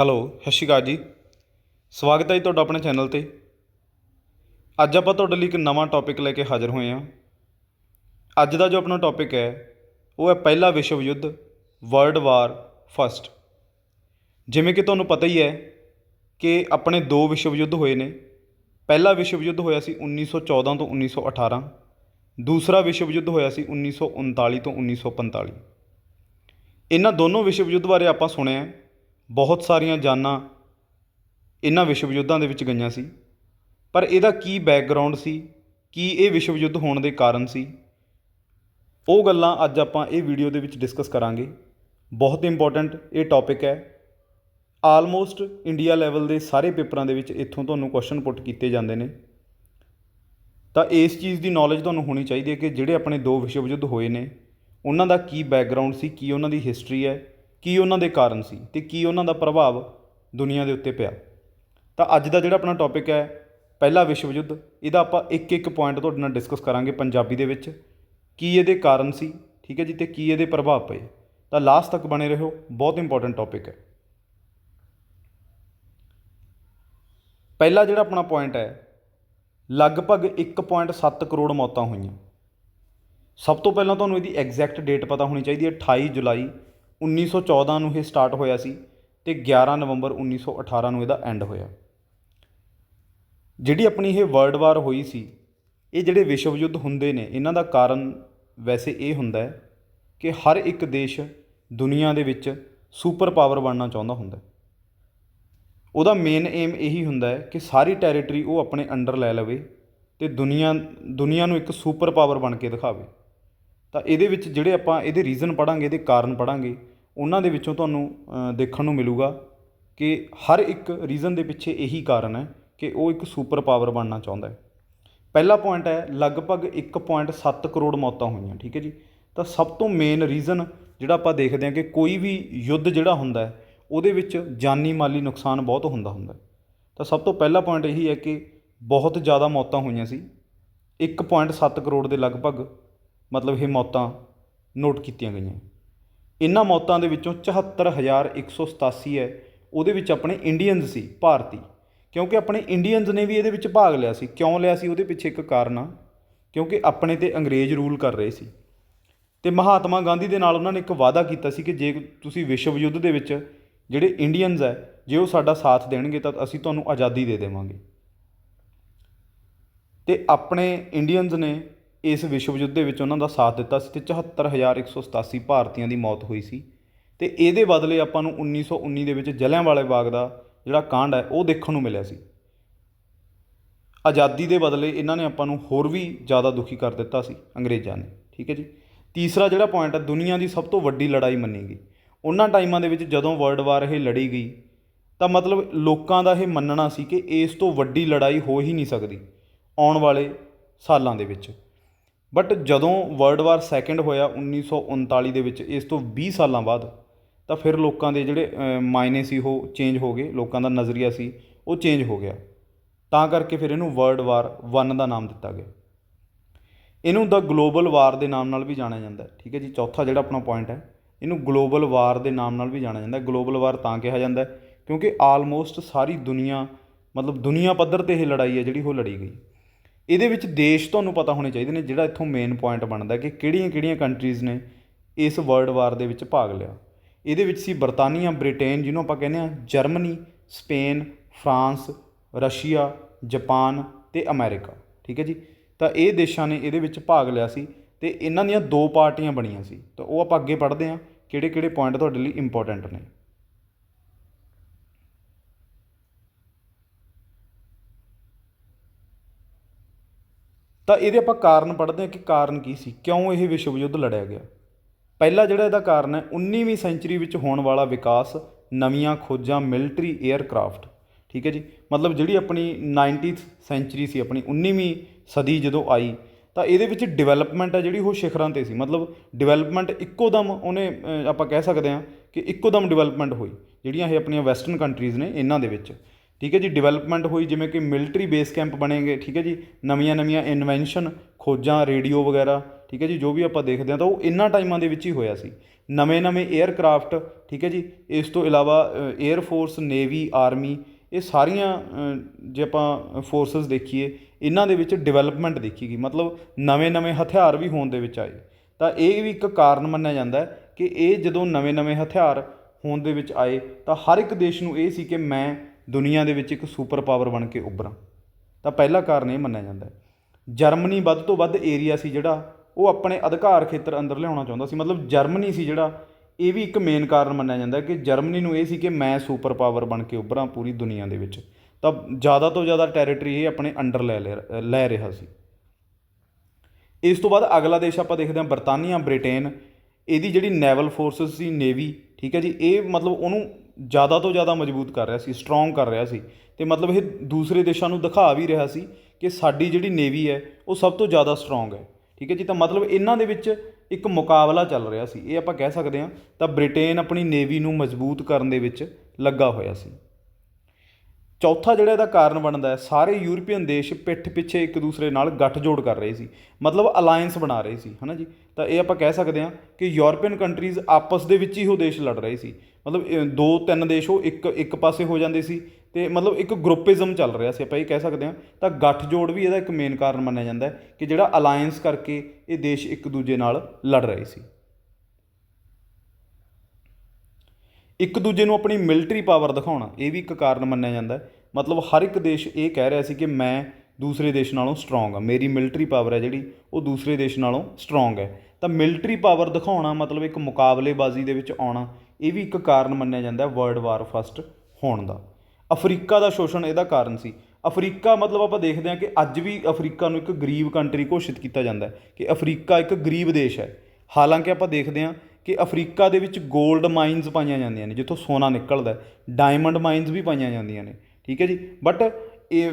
Hello, ਸਤਿ ਸ਼੍ਰੀ ਅਕਾਲ ਜੀ। ਸਵਾਗਤ ਹੈ ਜੀ ਤੁਹਾਡਾ ਆਪਣੇ ਚੈਨਲ ਤੇ। ਅੱਜ ਆਪਾਂ ਤੁਹਾਡੇ ਲਈ ਇੱਕ ਨਵਾਂ ਟੌਪਿਕ ਲੈ ਕੇ ਹਾਜ਼ਰ ਹੋਏ ਹਾਂ। ਅੱਜ ਦਾ ਜੋ ਆਪਣਾ ਟੌਪਿਕ ਹੈ, ਉਹ ਹੈ ਪਹਿਲਾ ਵਿਸ਼ਵ ਯੁੱਧ, ਵਰਲਡ ਵਾਰ ਫਸਟ। ਜਿਵੇਂ ਕਿ ਤੁਹਾਨੂੰ ਪਤਾ ਹੀ ਹੈ ਕਿ ਆਪਣੇ ਦੋ ਵਿਸ਼ਵ ਯੁੱਧ ਹੋਏ ਨੇ। ਪਹਿਲਾ ਵਿਸ਼ਵ ਯੁੱਧ ਹੋਇਆ ਸੀ 1914 ਤੋਂ 1918 ਦੂਸਰਾ ਵਿਸ਼ਵ ਯੁੱਧ ਹੋਇਆ ਸੀ 1939 ਤੋਂ 1945 ਇਹਨਾਂ ਦੋਨੋਂ ਵਿਸ਼ਵ ਯੁੱਧ ਬਾਰੇ ਆਪਾਂ ਸੁਣਿਆ ਬਹੁਤ ਸਾਰੀਆਂ ਜਾਨਾਂ ਇਹਨਾਂ ਵਿਸ਼ਵ ਯੁੱਧਾਂ ਦੇ ਵਿੱਚ ਗਈਆਂ ਸੀ। ਪਰ ਇਹਦਾ ਕੀ ਬੈਕਗ੍ਰਾਉਂਡ ਸੀ? ਕੀ ਇਹ ਵਿਸ਼ਵ ਯੁੱਧ ਹੋਣ ਦੇ ਕਾਰਨ ਸੀ? ਉਹ ਗੱਲਾਂ ਅੱਜ ਆਪਾਂ ਇਹ ਵੀਡੀਓ ਦੇ ਵਿੱਚ ਡਿਸਕਸ ਕਰਾਂਗੇ। ਬਹੁਤ ਇੰਪੋਰਟੈਂਟ ਇਹ ਟੌਪਿਕ ਹੈ। ਆਲਮੋਸਟ ਇੰਡੀਆ ਲੈਵਲ ਦੇ ਸਾਰੇ ਪੇਪਰਾਂ ਦੇ ਵਿੱਚ ਇੱਥੋਂ ਤੁਹਾਨੂੰ ਕੁਐਸਚਨ ਪੁੱਟ ਕੀਤੇ ਜਾਂਦੇ ਨੇ। ਤਾਂ ਇਸ ਚੀਜ਼ ਦੀ ਨੌਲੇਜ ਤੁਹਾਨੂੰ ਹੋਣੀ ਚਾਹੀਦੀ ਹੈ ਕਿ ਜਿਹੜੇ ਆਪਣੇ ਦੋ ਵਿਸ਼ਵ ਯੁੱਧ ਹੋਏ ਨੇ, ਉਹਨਾਂ ਦਾ ਕੀ ਬੈਕਗ੍ਰਾਉਂਡ ਸੀ, ਕੀ ਉਹਨਾਂ ਦੀ ਹਿਸਟਰੀ ਹੈ। ਕੀ ਉਹਨਾਂ ਦੇ ਕਾਰਨ ਸੀ ਅਤੇ ਕੀ ਉਹਨਾਂ ਦਾ ਪ੍ਰਭਾਵ ਦੁਨੀਆ ਦੇ ਉੱਤੇ ਪਿਆ? ਤਾਂ ਅੱਜ ਦਾ ਜਿਹੜਾ ਆਪਣਾ ਟੌਪਿਕ ਹੈ, ਪਹਿਲਾ ਵਿਸ਼ਵ ਯੁੱਧ, ਇਹਦਾ ਆਪਾਂ ਇੱਕ ਇੱਕ ਪੁਆਇੰਟ ਤੁਹਾਡੇ ਨਾਲ ਡਿਸਕਸ ਕਰਾਂਗੇ ਪੰਜਾਬੀ ਦੇ ਵਿੱਚ। ਕੀ ਇਹਦੇ ਕਾਰਨ ਸੀ, ਠੀਕ ਹੈ ਜੀ, ਤੇ ਕੀ ਇਹਦੇ ਪ੍ਰਭਾਵ ਪਏ? ਤਾਂ ਲਾਸਟ ਤੱਕ ਬਣੇ ਰਹੋ, ਬਹੁਤ ਇੰਪੋਰਟੈਂਟ ਟੌਪਿਕ ਹੈ। ਪਹਿਲਾ ਜਿਹੜਾ ਆਪਣਾ ਪੁਆਇੰਟ ਹੈ, ਲਗਭਗ 1.7 ਕਰੋੜ ਮੌਤਾਂ ਹੋਈਆਂ। ਸਭ ਤੋਂ ਪਹਿਲਾਂ ਤੁਹਾਨੂੰ ਇਹਦੀ ਐਗਜ਼ੈਕਟ ਡੇਟ ਪਤਾ ਹੋਣੀ ਚਾਹੀਦੀ ਹੈ 28 ਜੁਲਾਈ 1914 ਨੂੰ ਇਹ ਸਟਾਰਟ ਹੋਇਆ ਸੀ ਅਤੇ 11 ਨਵੰਬਰ 1918 ਨੂੰ ਇਹਦਾ ਐਂਡ ਹੋਇਆ। ਜਿਹੜੀ ਆਪਣੀ ਇਹ ਵਰਲਡ ਵਾਰ ਹੋਈ ਸੀ, ਇਹ ਜਿਹੜੇ ਵਿਸ਼ਵ ਯੁੱਧ ਹੁੰਦੇ ਨੇ, ਇਹਨਾਂ ਦਾ ਕਾਰਨ ਵੈਸੇ ਇਹ ਹੁੰਦਾ ਹੈ ਕਿ ਹਰ ਇੱਕ ਦੇਸ਼ ਦੁਨੀਆ ਦੇ ਵਿੱਚ ਸੁਪਰ ਪਾਵਰ ਬਣਨਾ ਚਾਹੁੰਦਾ ਹੁੰਦਾ ਉਹਦਾ ਮੇਨ ਏਮ ਇਹੀ ਹੁੰਦਾ ਹੈ ਕਿ ਸਾਰੀ ਟੈਰੀਟਰੀ ਉਹ ਆਪਣੇ ਅੰਡਰ ਲੈ ਲਵੇ ਤੇ ਦੁਨੀਆ ਦੁਨੀਆ ਨੂੰ ਇੱਕ ਸੁਪਰ ਪਾਵਰ ਬਣ ਕੇ ਦਿਖਾਵੇ। ਤਾਂ ਇਹਦੇ ਵਿੱਚ ਜਿਹੜੇ ਆਪਾਂ ਇਹਦੇ ਰੀਜ਼ਨ ਪੜਾਂਗੇ ਇਹਦੇ ਕਾਰਨ ਪੜਾਂਗੇ ਉਹਨਾਂ ਦੇ ਵਿੱਚੋਂ ਤੁਹਾਨੂੰ ਦੇਖਣ ਨੂੰ ਮਿਲੂਗਾ ਕਿ ਹਰ ਇੱਕ ਰੀਜ਼ਨ ਦੇ ਪਿੱਛੇ ਇਹੀ ਕਾਰਨ ਹੈ ਕਿ ਉਹ ਇੱਕ ਸੁਪਰ ਪਾਵਰ ਬਣਨਾ ਚਾਹੁੰਦਾ ਹੈ। ਪਹਿਲਾ ਪੁਆਇੰਟ ਹੈ, ਲਗਭਗ 1.7 ਕਰੋੜ ਮੌਤਾਂ ਹੋਈਆਂ, ਠੀਕ ਹੈ ਜੀ? ਤਾਂ ਸਭ ਤੋਂ ਮੇਨ ਰੀਜ਼ਨ ਜਿਹੜਾ ਆਪਾਂ ਦੇਖਦੇ ਹਾਂ ਕਿ ਕੋਈ ਵੀ ਯੁੱਧ ਜਿਹੜਾ ਹੁੰਦਾ ਹੈ, ਉਹਦੇ ਵਿੱਚ ਜਾਨੀ ਮਾਲੀ ਨੁਕਸਾਨ ਬਹੁਤ ਹੁੰਦਾ ਹੁੰਦਾ ਤਾਂ ਸਭ ਤੋਂ ਪਹਿਲਾ ਪੁਆਇੰਟ ਇਹੀ ਹੈ ਕਿ ਬਹੁਤ ਜ਼ਿਆਦਾ ਮੌਤਾਂ ਹੋਈਆਂ ਸੀ। 1.7 ਕਰੋੜ ਦੇ ਲਗਭਗ ਮਤਲਬ ਇਹ ਮੌਤਾਂ ਨੋਟ ਕੀਤੀਆਂ ਗਈਆਂ। ਇਹਨਾਂ ਮੌਤਾਂ ਦੇ ਵਿੱਚੋਂ 74187 ਹੈ। ਉਹਦੇ ਵਿੱਚ ਆਪਣੇ ਇੰਡੀਅਨਜ਼ ਸੀ, ਭਾਰਤੀ। ਕਿਉਂਕਿ ਆਪਣੇ ਇੰਡੀਅਨਜ਼ ਨੇ ਵੀ ਇਹਦੇ ਵਿੱਚ ਭਾਗ ਲਿਆ ਸੀ। ਕਿਉਂ ਲਿਆ ਸੀ? ਉਹਦੇ ਪਿੱਛੇ ਇੱਕ ਕਾਰਨ। ਆ ਕਿਉਂਕਿ ਆਪਣੇ ਤੇ ਅੰਗਰੇਜ਼ ਰੂਲ ਕਰ ਰਹੇ ਸੀ। ਤੇ ਮਹਾਤਮਾ ਗਾਂਧੀ ਦੇ ਨਾਲ ਉਹਨਾਂ ਨੇ ਇੱਕ ਵਾਅਦਾ ਕੀਤਾ ਸੀ ਕਿ ਜੇ ਤੁਸੀਂ ਵਿਸ਼ਵ ਯੁੱਧ ਦੇ ਵਿੱਚ ਜਿਹੜੇ ਇੰਡੀਅਨਜ਼ ਹੈ, ਜੇ ਉਹ ਸਾਡਾ ਸਾਥ ਦੇਣਗੇ ਤਾਂ ਅਸੀਂ ਤੁਹਾਨੂੰ ਆਜ਼ਾਦੀ ਦੇ ਦੇਵਾਂਗੇ। ਤੇ ਆਪਣੇ ਇੰਡੀਅਨਜ਼ ਨੇ ਇਸ ਵਿਸ਼ਵ ਯੁੱਧ ਦੇ ਵਿੱਚ ਉਹਨਾਂ ਦਾ ਸਾਥ ਦਿੱਤਾ ਸੀ ਤੇ 74187 ਭਾਰਤੀਆਂ ਦੀ ਮੌਤ ਹੋਈ ਸੀ। ਤੇ ਇਹਦੇ ਬਦਲੇ ਆਪਾਂ ਨੂੰ 1919 ਦੇ ਵਿੱਚ ਜਲਿਆਂਵਾਲੇ ਬਾਗ ਦਾ ਜਿਹੜਾ ਕਾਂਡ ਹੈ, ਉਹ ਦੇਖਣ ਨੂੰ ਮਿਲਿਆ ਸੀ। ਆਜ਼ਾਦੀ ਦੇ ਬਦਲੇ ਇਹਨਾਂ ਨੇ ਆਪਾਂ ਨੂੰ ਹੋਰ ਵੀ ਜ਼ਿਆਦਾ ਦੁਖੀ ਕਰ ਦਿੱਤਾ ਸੀ ਅੰਗਰੇਜ਼ਾਂ ਨੇ, ਠੀਕ ਹੈ ਜੀ? ਤੀਸਰਾ ਜਿਹੜਾ ਪੁਆਇੰਟ ਹੈ, ਦੁਨੀਆ ਦੀ ਸਭ ਤੋਂ ਵੱਡੀ ਲੜਾਈ ਮੰਨੀ ਗਈ ਉਹਨਾਂ ਟਾਈਮਾਂ ਦੇ ਵਿੱਚ ਜਦੋਂ ਵਰਲਡ ਵਾਰ ਇਹ ਲੜੀ ਗਈ, ਤਾਂ ਮਤਲਬ ਲੋਕਾਂ ਦਾ ਇਹ ਮੰਨਣਾ ਸੀ ਕਿ ਇਸ ਤੋਂ ਵੱਡੀ ਲੜਾਈ ਹੋ ਹੀ ਨਹੀਂ ਸਕਦੀ ਆਉਣ ਵਾਲੇ ਸਾਲਾਂ ਦੇ ਵਿੱਚ। ਬਟ ਜਦੋਂ ਵਰਲਡ ਵਾਰ ਸੈਕਿੰਡ ਹੋਇਆ 1939 ਦੇ ਵਿੱਚ, ਇਸ ਤੋਂ ਵੀਹ ਸਾਲਾਂ ਬਾਅਦ, ਤਾਂ ਫਿਰ ਲੋਕਾਂ ਦੇ ਜਿਹੜੇ ਮਾਇਨੇ ਸੀ ਉਹ ਚੇਂਜ ਹੋ ਗਏ, ਲੋਕਾਂ ਦਾ ਨਜ਼ਰੀਆ ਸੀ, ਉਹ ਚੇਂਜ ਹੋ ਗਿਆ। ਤਾਂ ਕਰਕੇ ਫਿਰ ਇਹਨੂੰ ਵਰਲਡ ਵਾਰ 1 ਦਾ ਨਾਮ ਦਿੱਤਾ ਗਿਆ। ਇਹਨੂੰ ਦਾ ਗਲੋਬਲ ਵਾਰ ਦੇ ਨਾਮ ਨਾਲ ਵੀ ਜਾਣਿਆ ਜਾਂਦਾ ਹੈ। ਠੀਕ ਹੈ ਜੀ, ਚੌਥਾ ਜਿਹੜਾ ਆਪਣਾ ਪੁਆਇੰਟ ਹੈ, ਇਹਨੂੰ ਗਲੋਬਲ ਵਾਰ ਦੇ ਨਾਮ ਨਾਲ ਵੀ ਜਾਣਿਆ ਜਾਂਦਾ ਹੈ। ਗਲੋਬਲ ਵਾਰ ਤਾਂ ਕਿਹਾ ਜਾਂਦਾ ਹੈ, ਕਿਉਂਕਿ ਆਲਮੋਸਟ ਸਾਰੀ ਦੁਨੀਆ, ਮਤਲਬ ਦੁਨੀਆ ਪੱਧਰ ਤੇ ਇਹ ਲੜਾਈ ਹੈ ਜਿਹੜੀ ਉਹ ਲੜੀ ਗਈ। ਇਹਦੇ ਵਿੱਚ ਦੇਸ਼ ਤੁਹਾਨੂੰ ਪਤਾ ਹੋਣੇ ਚਾਹੀਦੇ ਨੇ ਜਿਹੜਾ ਇੱਥੋਂ ਮੇਨ ਪੁਆਇੰਟ ਬਣਦਾ ਕਿ ਕਿਹੜੀਆਂ-ਕਿਹੜੀਆਂ ਕੰਟਰੀਜ਼ ਨੇ ਇਸ ਵਰਲਡ ਵਾਰ ਦੇ ਵਿੱਚ ਭਾਗ ਲਿਆ। ਇਹਦੇ ਵਿੱਚ ਸੀ ਬਰਤਾਨੀਆ, ਬ੍ਰਿਟੇਨ ਜਿਹਨੂੰ ਆਪਾਂ ਕਹਿੰਦੇ ਆ Germany, Spain, France, Russia, Japan ਤੇ ਅਮਰੀਕਾ। ਠੀਕ ਹੈ ਜੀ? ਤਾਂ ਇਹ ਦੇਸ਼ਾਂ ਨੇ ਇਹਦੇ ਵਿੱਚ ਭਾਗ ਲਿਆ ਸੀ ਤੇ ਇਹਨਾਂ ਦੀਆਂ ਦੋ ਪਾਰਟੀਆਂ ਬਣੀਆਂ ਸੀ। ਤਾਂ ਉਹ ਆਪਾਂ ਅੱਗੇ ਪੜ੍ਹਦੇ ਹਾਂ ਕਿਹੜੇ-ਕਿਹੜੇ ਪੁਆਇੰਟ ਤੁਹਾਡੇ ਲਈ ਇੰਪੋਰਟੈਂਟ ਨੇ। ਤਾਂ ਇਹਦੇ ਆਪਾਂ ਕਾਰਨ ਪੜ੍ਹਦੇ ਹਾਂ ਕਿ ਕਾਰਨ ਕੀ ਸੀ, ਕਿਉਂ ਇਹ ਵਿਸ਼ਵ ਯੁੱਧ ਲੜਿਆ ਗਿਆ। ਪਹਿਲਾ ਜਿਹੜਾ ਇਹਦਾ ਕਾਰਨ ਹੈ 19ਵੀਂ ਸੈਂਚਰੀ ਵਿੱਚ ਹੋਣ ਵਾਲਾ ਵਿਕਾਸ, ਨਵੀਆਂ ਖੋਜਾਂ, ਮਿਲਟਰੀ 에ਅਰਕ੍ਰਾਫਟ ਠੀਕ ਹੈ ਜੀ? ਮਤਲਬ ਜਿਹੜੀ ਆਪਣੀ 19th ਸੈਂਚਰੀ ਸੀ, ਆਪਣੀ 19ਵੀਂ ਸਦੀ ਜਦੋਂ ਆਈ, ਤਾਂ ਇਹਦੇ ਵਿੱਚ ਡਿਵੈਲਪਮੈਂਟ ਹੈ ਜਿਹੜੀ ਉਹ ਸਿਖਰਾਂ ਤੇ ਸੀ। ਮਤਲਬ ਡਿਵੈਲਪਮੈਂਟ ਇੱਕੋ ਦਮ ਉਹਨੇ ਆਪਾਂ ਕਹਿ ਸਕਦੇ ਹਾਂ ਕਿ ਇੱਕੋ ਦਮ ਡਿਵੈਲਪਮੈਂਟ ਹੋਈ, ਜਿਹੜੀਆਂ ਇਹ ਆਪਣੀਆਂ ਵੈਸਟਰਨ ਕੰਟਰੀਜ਼ ਨੇ ਇਹਨਾਂ ਦੇ ਵਿੱਚ। ਠੀਕ ਹੈ ਜੀ ਡਿਵੈਲਪਮੈਂਟ ਹੋਈ ਜਿਵੇਂ ਕਿ ਮਿਲਟਰੀ ਬੇਸ ਕੈਂਪ ਬਣੇ ਗਏ ਠੀਕ ਹੈ ਜੀ, ਨਵੀਆਂ ਨਵੀਆਂ ਇਨਵੈਂਸ਼ਨ ਖੋਜਾਂ ਰੇਡੀਓ ਵਗੈਰਾ, ਠੀਕ ਹੈ ਜੀ, ਜੋ ਵੀ ਆਪਾਂ ਦੇਖਦੇ ਹਾਂ ਤਾਂ ਉਹ ਇਹਨਾਂ ਟਾਈਮਾਂ ਦੇ ਵਿੱਚ ਹੀ ਹੋਇਆ ਸੀ। ਨਵੇਂ-ਨਵੇਂ 에ਅਰਕ੍ਰਾਫਟ ਠੀਕ ਹੈ ਜੀ, ਇਸ ਤੋਂ ਇਲਾਵਾ 에ਅਰ ਫੋਰਸ ਨੇਵੀ ਆਰਮੀ ਇਹ ਸਾਰੀਆਂ ਜੇ ਆਪਾਂ ਫੋਰਸਸ ਦੇਖੀਏ ਇਹਨਾਂ ਦੇ ਵਿੱਚ ਡਿਵੈਲਪਮੈਂਟ ਦੇਖੀ ਗਈ। ਮਤਲਬ ਨਵੇਂ-ਨਵੇਂ ਹਥਿਆਰ ਵੀ ਹੋਣ ਦੇ ਵਿੱਚ ਆਏ। ਤਾਂ ਇਹ ਵੀ ਇੱਕ ਕਾਰਨ ਮੰਨਿਆ ਜਾਂਦਾ ਹੈ ਕਿ ਇਹ ਜਦੋਂ ਨਵੇਂ-ਨਵੇਂ ਹਥਿਆਰ ਹੋਣ ਦੇ ਵਿੱਚ ਆਏ, ਤਾਂ ਹਰ ਇੱਕ ਦੇਸ਼ ਨੂੰ ਇਹ ਸੀ ਕਿ ਮੈਂ ਦੁਨੀਆ ਦੇ ਵਿੱਚ ਇੱਕ ਸੁਪਰ ਪਾਵਰ ਬਣ ਕੇ ਉੱਭਰਾਂ। ਤਾਂ ਪਹਿਲਾ ਕਾਰਨ ਇਹ ਮੰਨਿਆ ਜਾਂਦਾ ਜਰਮਨੀ ਵੱਧ ਤੋਂ ਵੱਧ ਏਰੀਆ ਸੀ ਜਿਹੜਾ ਉਹ ਆਪਣੇ ਅਧਿਕਾਰ ਖੇਤਰ ਅੰਦਰ ਲਿਆਉਣਾ ਚਾਹੁੰਦਾ ਸੀ। ਮਤਲਬ ਜਰਮਨੀ ਸੀ ਜਿਹੜਾ, ਇਹ ਵੀ ਇੱਕ ਮੇਨ ਕਾਰਨ ਮੰਨਿਆ ਜਾਂਦਾ ਕਿ ਜਰਮਨੀ ਨੂੰ ਇਹ ਸੀ ਕਿ ਮੈਂ ਸੁਪਰ ਪਾਵਰ ਬਣ ਕੇ ਉੱਭਰਾਂ ਪੂਰੀ ਦੁਨੀਆ ਦੇ ਵਿੱਚ। ਤਾਂ ਜ਼ਿਆਦਾ ਤੋਂ ਜ਼ਿਆਦਾ ਟੈਰੀਟਰੀ ਇਹ ਆਪਣੇ ਅੰਡਰ ਲੈ ਲੈ ਲੈ ਰਿਹਾ ਸੀ। ਇਸ ਤੋਂ ਬਾਅਦ ਅਗਲਾ ਦੇਸ਼ ਆਪਾਂ ਦੇਖਦੇ ਹਾਂ, ਬਰਤਾਨੀਆ, ਬ੍ਰਿਟੇਨ। ਇਹਦੀ ਜਿਹੜੀ ਨੈਵਲ ਫੋਰਸਸ ਸੀ ਨੇਵੀ ਠੀਕ ਹੈ ਜੀ, ਇਹ ਮਤਲਬ ਉਹਨੂੰ ਜ਼ਿਆਦਾ ਤੋਂ ਜ਼ਿਆਦਾ ਮਜ਼ਬੂਤ ਕਰ ਰਿਹਾ ਸੀ ਸਟਰੋਂਗ ਕਰ ਰਿਹਾ ਸੀ। ਅਤੇ ਮਤਲਬ ਇਹ ਦੂਸਰੇ ਦੇਸ਼ਾਂ ਨੂੰ ਦਿਖਾ ਵੀ ਰਿਹਾ ਸੀ ਕਿ ਸਾਡੀ ਜਿਹੜੀ ਨੇਵੀ ਹੈ, ਉਹ ਸਭ ਤੋਂ ਜ਼ਿਆਦਾ ਸਟਰੋਂਗ ਹੈ। ਠੀਕ ਹੈ ਜੀ? ਤਾਂ ਮਤਲਬ ਇਹਨਾਂ ਦੇ ਵਿੱਚ ਇੱਕ ਮੁਕਾਬਲਾ ਚੱਲ ਰਿਹਾ ਸੀ। ਇਹ ਆਪਾਂ ਕਹਿ ਸਕਦੇ ਹਾਂ ਤਾਂ ਬ੍ਰਿਟੇਨ ਆਪਣੀ ਨੇਵੀ ਨੂੰ ਮਜ਼ਬੂਤ ਕਰਨ ਦੇ ਵਿੱਚ ਲੱਗਾ ਹੋਇਆ ਸੀ। ਚੌਥਾ ਜਿਹੜਾ ਇਹਦਾ ਕਾਰਨ ਬਣਦਾ ਹੈ, ਸਾਰੇ ਯੂਰਪੀਅਨ ਦੇਸ਼ ਪਿੱਠ ਪਿੱਛੇ ਇੱਕ ਦੂਸਰੇ ਨਾਲ ਗੱਠਜੋੜ ਕਰ ਰਹੇ ਸੀ, ਮਤਲਬ ਅਲਾਈਅੰਸ ਬਣਾ ਰਹੇ ਸੀ, ਹਨਾ ਜੀ? ਤਾਂ ਇਹ ਆਪਾਂ ਕਹਿ ਸਕਦੇ ਹਾਂ ਕਿ ਯੂਰਪੀਅਨ ਕੰਟਰੀਜ਼ ਆਪਸ ਦੇ ਵਿੱਚ ਹੀ ਉਹ ਦੇਸ਼ ਲੜ ਰਹੇ ਸੀ। ਮਤਲਬ ਦੋ ਤਿੰਨ ਦੇਸ਼ ਉਹ ਇੱਕ ਇੱਕ ਪਾਸੇ ਹੋ ਜਾਂਦੇ ਸੀ ਤੇ ਮਤਲਬ ਇੱਕ ਗਰੁੱਪਿਜ਼ਮ ਚੱਲ ਰਿਹਾ ਸੀ, ਆਪਾਂ ਇਹ ਕਹਿ ਸਕਦੇ ਹਾਂ। ਤਾਂ ਗੱਠਜੋੜ ਵੀ ਇਹਦਾ ਇੱਕ ਮੇਨ ਕਾਰਨ ਮੰਨਿਆ ਜਾਂਦਾ ਹੈ ਕਿ ਜਿਹੜਾ ਅਲਾਈਅੰਸ ਕਰਕੇ ਇਹ ਦੇਸ਼ ਇੱਕ ਦੂਜੇ ਨਾਲ ਲੜ ਰਹੇ ਸੀ। ਇੱਕ ਦੂਜੇ ਨੂੰ ਆਪਣੀ ਮਿਲਟਰੀ ਪਾਵਰ ਦਿਖਾਉਣਾ, ਇਹ ਵੀ ਇੱਕ ਕਾਰਨ ਮੰਨਿਆ ਜਾਂਦਾ ਮਤਲਬ ਹਰ ਇੱਕ ਦੇਸ਼ ਇਹ ਕਹਿ ਰਿਹਾ ਸੀ ਕਿ ਮੈਂ ਦੂਸਰੇ ਦੇਸ਼ ਨਾਲੋਂ ਸਟਰੋਂਗ ਆ ਮੇਰੀ ਮਿਲਟਰੀ ਪਾਵਰ ਹੈ ਜਿਹੜੀ, ਉਹ ਦੂਸਰੇ ਦੇਸ਼ ਨਾਲੋਂ ਸਟਰੋਂਗ ਹੈ। ਤਾਂ ਮਿਲਟਰੀ ਪਾਵਰ ਦਿਖਾਉਣਾ ਮਤਲਬ ਇੱਕ ਮੁਕਾਬਲੇਬਾਜ਼ੀ ਦੇ ਵਿੱਚ ਆਉਣਾ, ਇਹ ਵੀ ਇੱਕ ਕਾਰਨ ਮੰਨਿਆ ਜਾਂਦਾ ਵਰਲਡ ਵਾਰ ਫਸਟ ਹੋਣ ਦਾ। ਅਫਰੀਕਾ ਦਾ ਸ਼ੋਸ਼ਣ ਇਹਦਾ ਕਾਰਨ ਸੀ। ਅਫਰੀਕਾ ਮਤਲਬ ਆਪਾਂ ਦੇਖਦੇ ਹਾਂ ਕਿ ਅੱਜ ਵੀ ਅਫਰੀਕਾ ਨੂੰ ਇੱਕ ਗਰੀਬ ਕੰਟਰੀ ਘੋਸ਼ਿਤ ਕੀਤਾ ਜਾਂਦਾ ਹੈ ਕਿ ਅਫਰੀਕਾ ਇੱਕ ਗਰੀਬ ਦੇਸ਼ ਹੈ। ਹਾਲਾਂਕਿ ਆਪਾਂ ਦੇਖਦੇ ਹਾਂ ਕਿ ਅਫਰੀਕਾ ਦੇ ਵਿੱਚ 골ਡ ਮਾਈਨਸ ਪਾਈਆਂ ਜਾਂਦੀਆਂ ਨੇ, ਜਿੱਥੋਂ ਸੋਨਾ ਨਿਕਲਦਾ ਡਾਇਮੰਡ ਮਾਈਨਸ ਵੀ ਪਾਈਆਂ ਜਾਂਦੀਆਂ ਨੇ, ਠੀਕ ਹੈ ਜੀ? ਬਟ ਇਹ,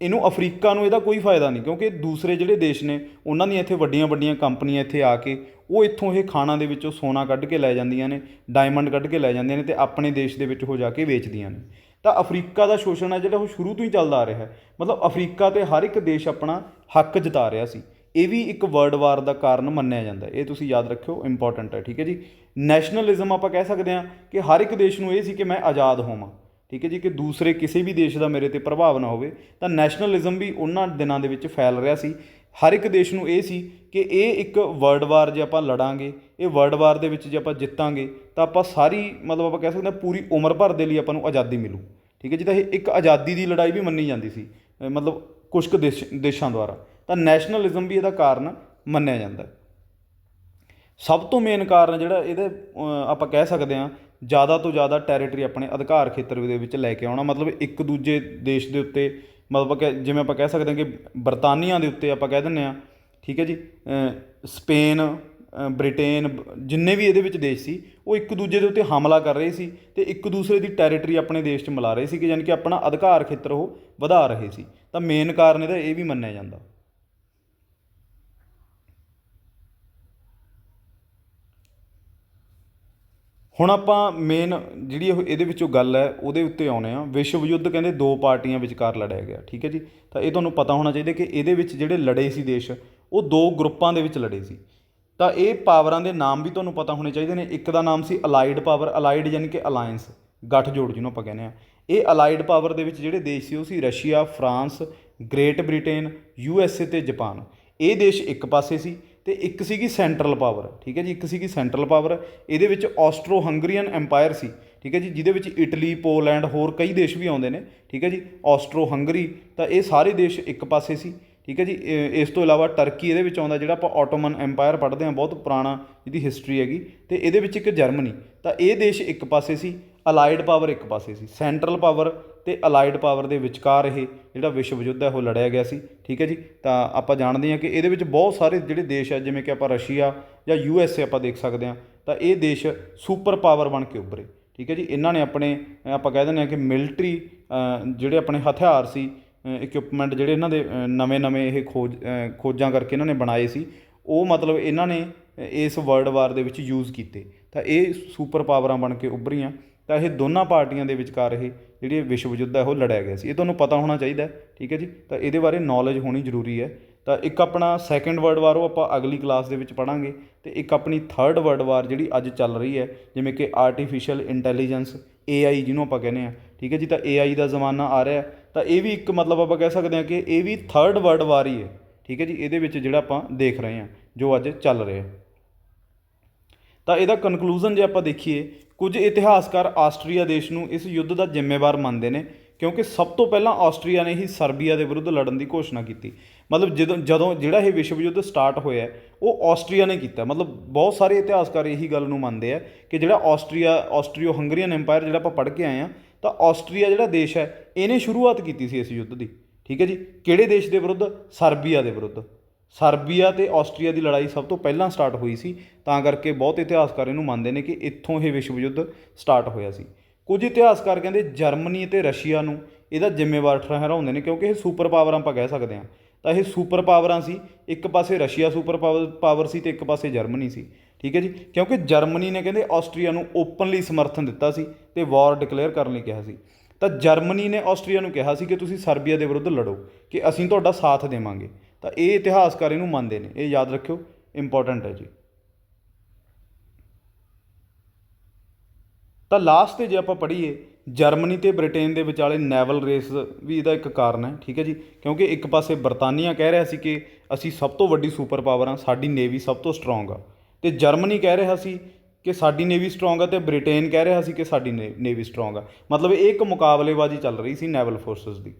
ਇਹਨੂੰ ਅਫਰੀਕਾ ਨੂੰ ਇਹਦਾ ਕੋਈ ਫਾਇਦਾ ਨਹੀਂ, ਕਿਉਂਕਿ ਦੂਸਰੇ ਜਿਹੜੇ ਦੇਸ਼ ਨੇ, ਉਹਨਾਂ ਦੀਆਂ ਇੱਥੇ ਵੱਡੀਆਂ ਵੱਡੀਆਂ ਕੰਪਨੀਆਂ ਇੱਥੇ ਆ ਕੇ ਉਹ ਇੱਥੋਂ ਇਹ ਖਾਣਾ ਦੇ ਵਿੱਚੋਂ ਸੋਨਾ ਕੱਢ ਕੇ ਲੈ ਜਾਂਦੀਆਂ ਨੇ ਡਾਇਮੰਡ ਕੱਢ ਕੇ ਲੈ ਜਾਂਦੀਆਂ ਨੇ ਤੇ ਆਪਣੇ ਦੇਸ਼ ਦੇ ਵਿੱਚ ਹੋ ਜਾ ਕੇ ਵੇਚਦੀਆਂ ਨੇ। ਤਾਂ ਅਫਰੀਕਾ ਦਾ ਸ਼ੋਸ਼ਣ ਹੈ ਜਿਹੜਾ ਉਹ ਸ਼ੁਰੂ ਤੋਂ ਹੀ ਚੱਲਦਾ ਆ ਰਿਹਾ ਹੈ। ਮਤਲਬ ਅਫਰੀਕਾ ਤੇ ਹਰ ਇੱਕ ਦੇਸ਼ ਆਪਣਾ ਹੱਕ ਜਤਾ ਰਿਹਾ ਸੀ। ਇਹ ਵੀ ਇੱਕ ਵਰਲਡ ਵਾਰ ਦਾ ਕਾਰਨ ਮੰਨਿਆ ਜਾਂਦਾ ਇਹ ਤੁਸੀਂ ਯਾਦ ਰੱਖਿਓ ਇੰਪੋਰਟੈਂਟ ਹੈ, ਠੀਕ ਹੈ ਜੀ? ਨੈਸ਼ਨਲਿਜ਼ਮ ਆਪਾਂ ਕਹਿ ਸਕਦੇ ਹਾਂ ਕਿ ਹਰ ਇੱਕ ਦੇਸ਼ ਨੂੰ ਇਹ ਸੀ ਕਿ ਮੈਂ ਆਜ਼ਾਦ ਹੋਵਾਂ, ਠੀਕ ਹੈ ਜੀ? ਕਿ ਦੂਸਰੇ ਕਿਸੇ ਵੀ ਦੇਸ਼ ਦਾ ਮੇਰੇ ਤੇ ਪ੍ਰਭਾਵ ਨਾ ਹੋਵੇ, ਤਾਂ ਨੈਸ਼ਨਲਿਜ਼ਮ ਵੀ ਉਹਨਾਂ ਦਿਨਾਂ ਦੇ ਵਿੱਚ ਫੈਲ ਰਿਹਾ ਸੀ। ਹਰ ਇੱਕ ਦੇਸ਼ ਨੂੰ ਇਹ ਸੀ ਕਿ ਇਹ ਇੱਕ ਵਰਲਡ ਵਾਰ ਜੇ ਆਪਾਂ ਲੜਾਂਗੇ, ਇਹ ਵਰਲਡ ਵਾਰ ਦੇ ਵਿੱਚ ਜੇ ਆਪਾਂ ਜਿੱਤਾਂਗੇ, ਤਾਂ ਆਪਾਂ ਸਾਰੀ, ਮਤਲਬ ਆਪਾਂ ਕਹਿ ਸਕਦੇ ਹਾਂ ਪੂਰੀ ਉਮਰ ਭਰ ਦੇ ਲਈ ਆਪਾਂ ਨੂੰ ਆਜ਼ਾਦੀ ਮਿਲੂ, ਠੀਕ ਹੈ ਜੀ? ਤਾਂ ਇਹ ਇੱਕ ਆਜ਼ਾਦੀ ਦੀ ਲੜਾਈ ਵੀ ਮੰਨੀ ਜਾਂਦੀ ਸੀ ਮਤਲਬ ਕੁਝ ਕੁ ਦੇਸ਼, ਦੇਸ਼ਾਂ ਦੁਆਰਾ। ਤਾਂ ਨੈਸ਼ਨਲਿਜ਼ਮ ਵੀ ਇਹਦਾ ਕਾਰਨ ਮੰਨਿਆ ਜਾਂਦਾ ਸਭ ਤੋਂ ਮੇਨ ਕਾਰਨ ਜਿਹੜਾ ਇਹਦੇ ਆਪਾਂ ਕਹਿ ਸਕਦੇ ਹਾਂ, ਜ਼ਿਆਦਾ ਤੋਂ ਜ਼ਿਆਦਾ ਟੈਰੀਟਰੀ ਆਪਣੇ ਅਧਿਕਾਰ ਖੇਤਰ ਦੇ ਵਿੱਚ ਲੈ ਕੇ ਆਉਣਾ, ਮਤਲਬ ਇੱਕ ਦੂਜੇ ਦੇਸ਼ ਦੇ ਉੱਤੇ, ਮਤਲਬ ਕਿ ਜਿਵੇਂ ਆਪਾਂ ਕਹਿ ਸਕਦੇ ਹਾਂ ਕਿ ਬਰਤਾਨੀਆ ਦੇ ਉੱਤੇ ਆਪਾਂ ਕਹਿ ਦਿੰਦੇ ਹਾਂ, ਠੀਕ ਹੈ ਜੀ ਸਪੇਨ ਬ੍ਰਿਟੇਨ, ਜਿੰਨੇ ਵੀ ਇਹਦੇ ਵਿੱਚ ਦੇਸ਼ ਸੀ, ਉਹ ਇੱਕ ਦੂਜੇ ਦੇ ਉੱਤੇ ਹਮਲਾ ਕਰ ਰਹੇ ਸੀ ਤੇ ਇੱਕ ਦੂਸਰੇ ਦੀ ਟੈਰੀਟਰੀ ਆਪਣੇ ਦੇਸ਼ 'ਚ ਮਿਲਾ ਰਹੇ ਸੀ ਕਿ ਯਾਨੀ ਕਿ ਆਪਣਾ ਅਧਿਕਾਰ ਖੇਤਰ ਉਹ ਵਧਾ ਰਹੇ ਸੀ। ਤਾਂ ਮੇਨ ਕਾਰਨ ਇਹਦਾ ਇਹ ਵੀ ਮੰਨਿਆ ਜਾਂਦਾ। ਹੁਣ ਆਪਾਂ ਮੇਨ ਜਿਹੜੀ ਉਹ ਇਹਦੇ ਵਿੱਚੋਂ ਗੱਲ ਹੈ, ਉਹਦੇ ਉੱਤੇ ਆਉਂਦੇ ਹਾਂ। ਵਿਸ਼ਵ ਯੁੱਧ ਕਹਿੰਦੇ ਦੋ ਪਾਰਟੀਆਂ ਵਿਚਕਾਰ ਲੜਿਆ ਗਿਆ, ਠੀਕ ਹੈ ਜੀ? ਤਾਂ ਇਹ ਤੁਹਾਨੂੰ ਪਤਾ ਹੋਣਾ ਚਾਹੀਦਾ ਕਿ ਇਹਦੇ ਵਿੱਚ ਜਿਹੜੇ ਲੜੇ ਸੀ ਦੇਸ਼, ਉਹ ਦੋ ਗਰੁੱਪਾਂ ਦੇ ਵਿੱਚ ਲੜੇ ਸੀ। ਤਾਂ ਇਹ ਪਾਵਰਾਂ ਦੇ ਨਾਮ ਵੀ ਤੁਹਾਨੂੰ ਪਤਾ ਹੋਣੇ ਚਾਹੀਦੇ ਨੇ। ਇੱਕ ਦਾ ਨਾਮ ਸੀ ਅਲਾਈਡ ਪਾਵਰ ਅਲਾਈਡ ਯਾਨੀ ਕਿ ਅਲਾਈਅੰਸ ਗੱਠਜੋੜ ਜਿਹਨੂੰ ਆਪਾਂ ਕਹਿੰਦੇ ਆ ਇਹ ਅਲਾਈਡ ਪਾਵਰ ਦੇ ਵਿੱਚ ਜਿਹੜੇ ਦੇਸ਼ ਸੀ, ਉਹ ਸੀ Russia France Great Britain U S A ਤੇ ਜਾਪਾਨ ਇਹ ਦੇਸ਼ ਇੱਕ ਪਾਸੇ ਸੀ। ਤੇ ਇੱਕ ਸੀਗੀ ਸੈਂਟਰਲ ਪਾਵਰ, ਠੀਕ ਹੈ ਜੀ, ਇੱਕ ਸੀਗੀ ਸੈਂਟਰਲ ਪਾਵਰ, ਇਹਦੇ ਵਿੱਚ ਆਸਟਰੋ ਹੰਗਰੀਅਨ ਐਮਪਾਇਰ ਸੀ, ਠੀਕ ਹੈ ਜੀ, ਜਿਹਦੇ ਵਿੱਚ ਇਟਲੀ, ਪੋਲੈਂਡ, ਹੋਰ ਕਈ ਦੇਸ਼ ਵੀ ਆਉਂਦੇ ਨੇ, ਠੀਕ ਹੈ ਜੀ ਆਸਟਰੋ ਹੰਗਰੀ ਤਾਂ ਇਹ ਸਾਰੇ ਦੇਸ਼ ਇੱਕ ਪਾਸੇ ਸੀ, ਠੀਕ ਹੈ ਜੀ ਇਸ ਤੋਂ ਇਲਾਵਾ ਟਰਕੀ ਇਹਦੇ ਵਿੱਚ ਆਉਂਦਾ ਜਿਹੜਾ ਆਪਾਂ ਆਟੋਮਨ ਐਮਪਾਇਰ ਪੜ੍ਹਦੇ ਹਾਂ, ਬਹੁਤ ਪੁਰਾਣਾ ਜਿਹਦੀ ਹਿਸਟਰੀ ਹੈਗੀ, ਤੇ ਇਹਦੇ ਵਿੱਚ ਇੱਕ ਜਰਮਨੀ ਤਾਂ ਇਹ ਦੇਸ਼ ਇੱਕ ਪਾਸੇ ਸੀ ਅਲਾਈਡ ਪਾਵਰ ਇੱਕ ਪਾਸੇ ਸੀ ਸੈਂਟਰਲ ਪਾਵਰ ਤੇ ਅਲਾਈਡ ਪਾਵਰ ਦੇ ਵਿਚਕਾਰ ਇਹ ਜਿਹੜਾ ਵਿਸ਼ਵ ਯੁੱਧ ਹੈ, ਉਹ ਲੜਿਆ ਗਿਆ ਸੀ, ਠੀਕ ਹੈ ਜੀ? ਤਾਂ ਆਪਾਂ ਜਾਣਦੇ ਹਾਂ ਕਿ ਇਹਦੇ ਵਿੱਚ ਬਹੁਤ ਸਾਰੇ ਜਿਹੜੇ ਦੇਸ਼ ਹੈ, ਜਿਵੇਂ ਕਿ ਆਪਾਂ ਰਸ਼ੀਆ ਜਾਂ ਯੂ ਐਸ ਏ ਆਪਾਂ ਦੇਖ ਸਕਦੇ ਹਾਂ, ਤਾਂ ਇਹ ਦੇਸ਼ ਸੁਪਰ ਪਾਵਰ ਬਣ ਕੇ ਉੱਭਰੇ, ਠੀਕ ਹੈ ਜੀ? ਇਹਨਾਂ ਨੇ ਆਪਣੇ, ਆਪਾਂ ਕਹਿ ਦਿੰਦੇ ਹਾਂ ਕਿ ਮਿਲਟਰੀ ਜਿਹੜੇ ਆਪਣੇ ਹਥਿਆਰ ਸੀ ਇਕਵਿਪਮੈਂਟ ਜਿਹੜੇ ਇਹਨਾਂ ਦੇ ਨਵੇਂ-ਨਵੇਂ ਇਹ ਖੋਜ ਖੋਜਾਂ ਕਰਕੇ ਇਹਨਾਂ ਨੇ ਬਣਾਏ ਸੀ, ਉਹ ਮਤਲਬ ਇਹਨਾਂ ਨੇ ਇਸ ਵਰਲਡ ਵਾਰ ਦੇ ਵਿੱਚ ਯੂਜ਼ ਕੀਤੇ, ਤਾਂ ਇਹ ਸੁਪਰ ਪਾਵਰਾਂ ਬਣ ਕੇ ਉੱਭਰੀਆਂ। ਤਾਂ ਇਹ ਦੋਨਾਂ ਪਾਰਟੀਆਂ ਦੇ ਵਿਚਕਾਰ ਇਹ ਜਿਹੜੀ ਵਿਸ਼ਵ ਯੁੱਧ ਹੈ, ਉਹ ਲੜਿਆ ਗਿਆ ਸੀ। ਇਹ ਤੁਹਾਨੂੰ ਪਤਾ ਹੋਣਾ ਚਾਹੀਦਾ ਠੀਕ ਹੈ ਜੀ? ਤਾਂ ਇਹਦੇ ਬਾਰੇ ਨੌਲੇਜ ਹੋਣੀ ਜ਼ਰੂਰੀ ਹੈ। ਤਾਂ ਇੱਕ ਆਪਣਾ ਸੈਕੰਡ ਵਰਲਡ ਵਾਰ ਉਹ ਆਪਾਂ ਅਗਲੀ ਕਲਾਸ ਦੇ ਵਿੱਚ ਪੜਾਂਗੇ ਤੇ ਇੱਕ ਆਪਣੀ ਥਰਡ ਵਰਲਡ ਵਾਰ ਜਿਹੜੀ ਅੱਜ ਚੱਲ ਰਹੀ ਹੈ, ਜਿਵੇਂ ਕਿ ਆਰਟੀਫੀਸ਼ੀਅਲ ਇੰਟੈਲੀਜੈਂਸ AI ਜਿਹਨੂੰ ਆਪਾਂ ਕਹਿੰਦੇ ਆ ਠੀਕ ਹੈ ਜੀ? ਤਾਂ AI ਦਾ ਜ਼ਮਾਨਾ ਆ ਰਿਹਾ ਤਾਂ ਇਹ ਵੀ ਇੱਕ ਮਤਲਬ ਆਪਾਂ ਕਹਿ ਸਕਦੇ ਹਾਂ ਕਿ ਇਹ ਵੀ ਥਰਡ ਵਰਲਡ ਵਾਰ ਹੀ ਹੈ, ਠੀਕ ਹੈ ਜੀ? ਇਹਦੇ ਵਿੱਚ ਜਿਹੜਾ ਆਪਾਂ ਦੇਖ ਰਹੇ ਹਾਂ, ਜੋ ਅੱਜ ਚੱਲ ਰਿਹਾ ਤਾਂ ਇਹਦਾ ਕਨਕਲੂਜਨ ਜੇ ਆਪਾਂ ਦੇਖੀਏ ਕੁਝ ਇਤਿਹਾਸਕਾਰ ਆਸਟਰੀਆ ਦੇਸ਼ ਨੂੰ ਇਸ ਯੁੱਧ ਦਾ ਜ਼ਿੰਮੇਵਾਰ ਮੰਨਦੇ ਨੇ, ਕਿਉਂਕਿ ਸਭ ਤੋਂ ਪਹਿਲਾਂ ਆਸਟਰੀਆ ਨੇ ਹੀ ਸਰਬੀਆ ਦੇ ਵਿਰੁੱਧ ਲੜਨ ਦੀ ਘੋਸ਼ਣਾ ਕੀਤੀ। ਮਤਲਬ ਜਦੋਂ ਜਦੋਂ ਜਿਹੜਾ ਇਹ ਵਿਸ਼ਵ ਯੁੱਧ ਸਟਾਰਟ ਹੋਇਆ ਉਹ ਆਸਟਰੀਆ ਨੇ ਕੀਤਾ। ਮਤਲਬ ਬਹੁਤ ਸਾਰੇ ਇਤਿਹਾਸਕਾਰ ਇਹੀ ਗੱਲ ਨੂੰ ਮੰਨਦੇ ਆ ਕਿ ਜਿਹੜਾ ਆਸਟਰੀਆ ਆਸਟਰੀਓ ਹੰਗਰੀਅਨ ਐਮਪਾਇਰ ਜਿਹੜਾ ਆਪਾਂ ਪੜ੍ਹ ਕੇ ਆਏ ਆ ਤਾਂ ਆਸਟਰੀਆ ਜਿਹੜਾ ਦੇਸ਼ ਹੈ, ਇਹਨੇ ਸ਼ੁਰੂਆਤ ਕੀਤੀ ਸੀ ਇਸ ਯੁੱਧ ਦੀ। ਠੀਕ ਹੈ ਜੀ? ਕਿਹੜੇ ਦੇਸ਼ ਦੇ ਵਿਰੁੱਧ? ਸਰਬੀਆ ਦੇ ਵਿਰੁੱਧ। ਸਰਬੀਆ ਤੇ ਆਸਟਰੀਆ ਦੀ ਲੜਾਈ ਸਭ ਤੋਂ ਪਹਿਲਾਂ ਸਟਾਰਟ ਹੋਈ ਸੀ, ਤਾਂ ਕਰਕੇ ਬਹੁਤ ਇਤਿਹਾਸਕਾਰ ਇਹਨੂੰ ਮੰਨਦੇ ਨੇ ਕਿ ਇੱਥੋਂ ਇਹ ਵਿਸ਼ਵ ਯੁੱਧ ਸਟਾਰਟ ਹੋਇਆ ਸੀ। ਕੁਝ ਇਤਿਹਾਸਕਾਰ ਕਹਿੰਦੇ ਜਰਮਨੀ ਅਤੇ ਰਸ਼ੀਆ ਨੂੰ ਇਹਦਾ ਜ਼ਿੰਮੇਵਾਰ ਠਹਿਰਾਉਂਦੇ ਨੇ ਕਿਉਂਕਿ ਇਹ ਸੁਪਰ ਪਾਵਰ ਆਪਾਂ ਕਹਿ ਸਕਦੇ ਹਾਂ। ਤਾਂ ਇਹ ਸੁਪਰ ਪਾਵਰਾਂ ਸੀ, ਇੱਕ ਪਾਸੇ ਰਸ਼ੀਆ ਸੁਪਰ ਪਾਵਰ ਪਾਵਰ ਸੀ ਤੇ ਇੱਕ ਪਾਸੇ ਜਰਮਨੀ ਸੀ, ਠੀਕ ਹੈ ਜੀ? ਕਿਉਂਕਿ ਜਰਮਨੀ ਨੇ ਕਹਿੰਦੇ ਆਸਟਰੀਆ ਨੂੰ ਓਪਨਲੀ ਸਮਰਥਨ ਦਿੱਤਾ ਸੀ ਤੇ ਵਾਰ ਡਿਕਲੇਅਰ ਕਰਨ ਲਈ ਕਿਹਾ ਸੀ। ਤਾਂ ਜਰਮਨੀ ਨੇ ਆਸਟਰੀਆ ਨੂੰ ਕਿਹਾ ਸੀ ਕਿ ਤੁਸੀਂ ਸਰਬੀਆ ਦੇ ਵਿਰੁੱਧ ਲੜੋ, ਕਿ ਅਸੀਂ ਤੁਹਾਡਾ ਸਾਥ ਦੇਵਾਂਗੇ। ਤਾਂ ਇਹ ਇਤਿਹਾਸਕਾਰ ਇਹਨੂੰ ਮੰਨਦੇ ਨੇ। ਇਹ ਯਾਦ ਰੱਖਿਓ ਇੰਪੋਰਟੈਂਟ ਹੈ ਜੀ। ਤਾਂ ਲਾਸਟ ਤੇ ਜੇ ਆਪਾਂ ਪੜ੍ਹੀਏ, ਜਰਮਨੀ ਤੇ ਬ੍ਰਿਟੇਨ ਦੇ ਵਿਚਾਲੇ ਨੈਵਲ ਰੇਸ ਵੀ ਇਹਦਾ ਇੱਕ ਕਾਰਨ ਹੈ, ਠੀਕ ਹੈ ਜੀ। ਕਿਉਂਕਿ ਇੱਕ ਪਾਸੇ ਬਰਤਾਨੀਆ ਕਹਿ ਰਿਹਾ ਸੀ ਕਿ ਅਸੀਂ ਸਭ ਤੋਂ ਵੱਡੀ ਸੁਪਰ ਪਾਵਰ ਹਾਂ, ਸਾਡੀ ਨੇਵੀ ਸਭ ਤੋਂ ਸਟਰੋਂਗ ਆ। ਤੇ ਜਰਮਨੀ ਕਹਿ ਰਿਹਾ ਸੀ ਕਿ ਸਾਡੀ ਨੇਵੀ ਸਟਰੋਂਗ ਆ ਤੇ ਬ੍ਰਿਟੇਨ ਕਹਿ ਰਿਹਾ ਸੀ ਕਿ ਸਾਡੀ ਨੇਵੀ ਸਟਰੋਂਗ ਆ। ਮਤਲਬ ਇਹ ਇੱਕ ਮੁਕਾਬਲੇਬਾਜ਼ੀ ਚੱਲ ਰਹੀ ਸੀ ਨੈਵਲ ਫੋਰਸਸ ਦੀ।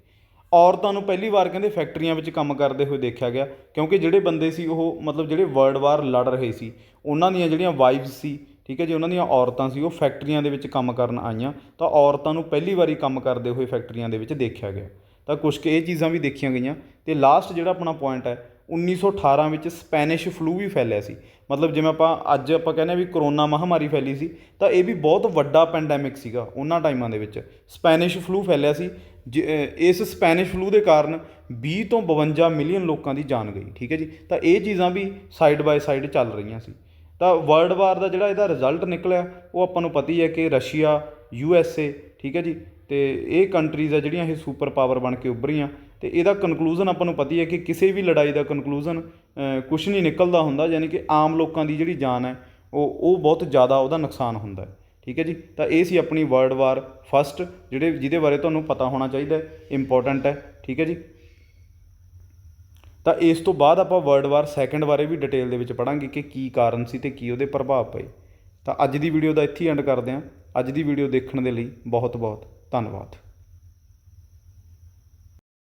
ਔਰਤਾਂ ਨੂੰ ਪਹਿਲੀ ਵਾਰ ਕਹਿੰਦੇ ਫੈਕਟਰੀਆਂ ਵਿੱਚ ਕੰਮ ਕਰਦੇ ਹੋਏ ਦੇਖਿਆ ਗਿਆ, ਕਿਉਂਕਿ ਜਿਹੜੇ ਬੰਦੇ ਸੀ ਉਹ ਮਤਲਬ ਜਿਹੜੇ ਵਰਲਡ ਵਾਰ ਲੜ ਰਹੇ ਸੀ, ਉਹਨਾਂ ਦੀਆਂ ਜਿਹੜੀਆਂ ਵਾਈਫ ਸੀ, ਠੀਕ ਹੈ ਜੀ, ਉਹਨਾਂ ਦੀਆਂ ਔਰਤਾਂ ਸੀ, ਉਹ ਫੈਕਟਰੀਆਂ ਦੇ ਵਿੱਚ ਕੰਮ ਕਰਨ ਆਈਆਂ, ਤਾਂ ਔਰਤਾਂ ਨੂੰ ਪਹਿਲੀ ਵਾਰੀ ਕੰਮ ਕਰਦੇ ਹੋਏ ਫੈਕਟਰੀਆਂ ਦੇ ਵਿੱਚ ਦੇਖਿਆ ਗਿਆ। ਤਾਂ ਕੁਝ ਕੁ ਇਹ ਚੀਜ਼ਾਂ ਵੀ ਦੇਖੀਆਂ ਗਈਆਂ, ਤੇ ਲਾਸਟ ਜਿਹੜਾ ਆਪਣਾ ਪੁਆਇੰਟ ਹੈ 1918 ਵਿੱਚ ਸਪੈਨਿਸ਼ ਫਲੂ ਵੀ ਫੈਲਿਆ ਸੀ। ਮਤਲਬ ਜਿਵੇਂ ਆਪਾਂ ਅੱਜ ਆਪਾਂ ਕਹਿੰਦੇ ਹਾਂ ਵੀ ਕਰੋਨਾ ਮਹਾਮਾਰੀ ਫੈਲੀ ਸੀ, ਤਾਂ ਇਹ ਵੀ ਬਹੁਤ ਵੱਡਾ ਪੈਂਡੈਮਿਕ ਸੀਗਾ ਉਹਨਾਂ ਟਾਈਮਾਂ ਦੇ ਵਿੱਚ। ਸਪੈਨਿਸ਼ ਫਲੂ ਫੈਲਿਆ ਸੀ, ਜ- ਇਸ ਸਪੈਨਿਸ਼ ਫਲੂ ਦੇ ਕਾਰਨ 20 ਤੋਂ 52 ਮਿਲੀਅਨ ਲੋਕਾਂ ਦੀ ਜਾਨ ਗਈ, ਠੀਕ ਹੈ ਜੀ। ਤਾਂ ਇਹ ਚੀਜ਼ਾਂ ਵੀ ਸਾਈਡ ਬਾਏ ਸਾਈਡ ਚੱਲ ਰਹੀਆਂ ਸੀ। ਤਾਂ ਵਰਲਡ ਵਾਰ ਦਾ ਜਿਹੜਾ ਇਹਦਾ ਰਿਜ਼ਲਟ ਨਿਕਲਿਆ, ਉਹ ਆਪਾਂ ਨੂੰ ਪਤਾ ਹੀ ਹੈ ਕਿ ਰਸ਼ੀਆ, ਯੂ ਐਸ ਏ, ਠੀਕ ਹੈ ਜੀ। ਤੇ ਇਹ ਕੰਟਰੀਜ਼ ਆ ਜਿਹੜੀਆਂ ਇਹ ਸੁਪਰ ਪਾਵਰ ਬਣ ਕੇ ਉੱਭਰੀਆਂ। ਤੇ ਇਹਦਾ ਕਨਕਲੂਜਨ ਆਪਾਂ ਨੂੰ ਪਤਾ ਹੀ ਹੈ ਕਿ ਕਿਸੇ ਵੀ ਲੜਾਈ ਦਾ ਕਨਕਲੂਜਨ ਕੁਝ ਨਹੀਂ ਨਿਕਲਦਾ ਹੁੰਦਾ, ਯਾਨੀ ਕਿ ਆਮ ਲੋਕਾਂ ਦੀ ਜਿਹੜੀ ਜਾਨ ਹੈ, ਉਹ ਉਹ ਬਹੁਤ ਜ਼ਿਆਦਾ ਉਹਦਾ ਨੁਕਸਾਨ ਹੁੰਦਾ ਠੀਕ ਹੈ ਜੀ? ਤਾਂ ਇਹ ਸੀ ਆਪਣੀ ਵਰਲਡ ਵਾਰ ਫਸਟ ਜਿਹੜੇ, ਜਿਹਦੇ ਬਾਰੇ ਤੁਹਾਨੂੰ ਪਤਾ ਹੋਣਾ ਚਾਹੀਦਾ ਹੈ ਇੰਪੋਰਟੈਂਟ ਹੈ। ਠੀਕ ਹੈ ਜੀ? ਤਾਂ ਇਸ ਤੋਂ ਬਾਅਦ ਆਪਾਂ ਵਰਲਡ ਵਾਰ ਸੈਕੰਡ ਬਾਰੇ ਵੀ ਡਿਟੇਲ ਦੇ ਵਿੱਚ ਪੜਾਂਗੇ ਕਿ ਕੀ ਕਾਰਨ ਸੀ ਤੇ ਕੀ ਉਹਦੇ ਪ੍ਰਭਾਵ ਪਏ। ਤਾਂ ਅੱਜ ਦੀ ਵੀਡੀਓ ਦਾ ਇੱਥੇ ਐਂਡ ਕਰਦੇ ਹਾਂ। ਅੱਜ ਦੀ ਵੀਡੀਓ ਦੇਖਣ ਦੇ ਲਈ ਬਹੁਤ ਬਹੁਤ ਧੰਨਵਾਦ।